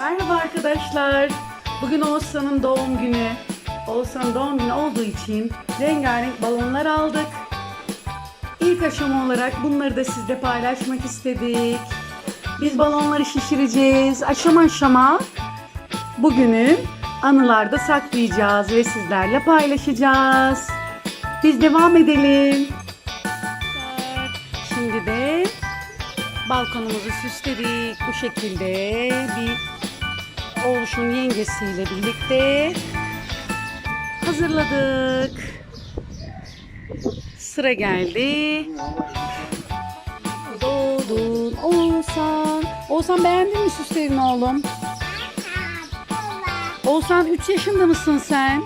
Merhaba arkadaşlar. Bugün Oğuzhan'ın doğum günü. Oğuzhan'ın doğum günü olduğu için rengarenk balonlar aldık. İlk aşama olarak bunları da sizle paylaşmak istedik. Biz balonları şişireceğiz. Aşama aşama bugünün anılarda saklayacağız ve sizlerle paylaşacağız. Biz devam edelim. Şimdi de balkonumuzu süsledik. Bu şekilde bir oğluşun yengesiyle birlikte hazırladık. Sıra geldi. Doğdun Oğuzhan. Oğuzhan beğendin mi süslerini oğlum? Oğuzhan 3 yaşında mısın sen?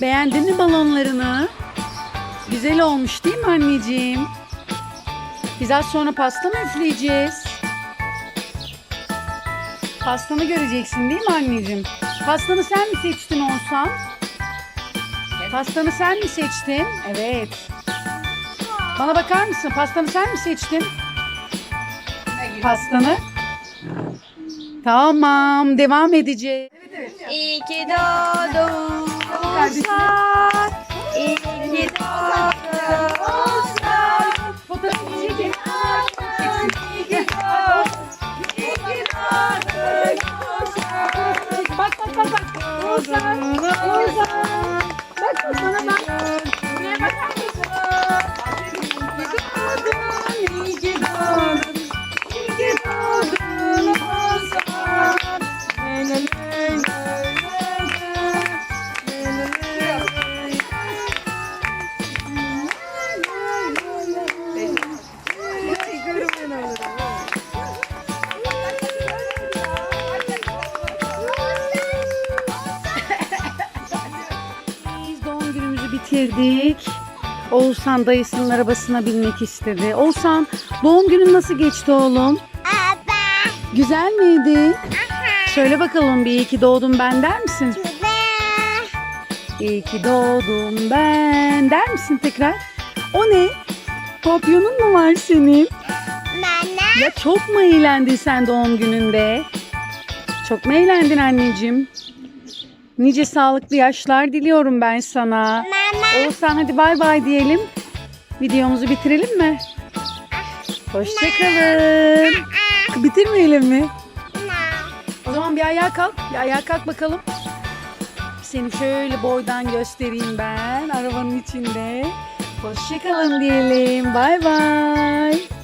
Beğendin mi balonlarını? Güzel olmuş değil mi anneciğim? Biz az sonra pasta mı üfleyeceğiz? Pastanı göreceksin değil mi anneciğim? Pastanı sen mi seçtin Oğuzhan? Pastanı sen mi seçtin? Evet. Bana bakar mısın? Pastanı sen mi seçtin? Pastanı? Tamam, devam edeceğiz. İyi ki doğdun Oğuzhan. İyi ki doğdun Bak sana bitirdik. Oğuzhan dayısının arabasına binmek istedi. Oğuzhan doğum günün nasıl geçti oğlum? Güzel miydi? Söyle bakalım bir iyi ki doğdum ben der misin? İyi ki doğdum ben der misin tekrar? O ne? Papyonun mu var senin? Ya çok mu eğlendin sen doğum gününde? Çok mu eğlendin anneciğim? Nice sağlıklı yaşlar diliyorum ben sana. Oğuzhan hadi bay bay diyelim. Videomuzu bitirelim mi? Hoşçakalın. Bitirmeyelim mi? O zaman bir ayağa kalk. Bir ayağa kalk bakalım. Seni şöyle boydan göstereyim ben arabanın içinde. Hoşçakalın diyelim. Bay bay.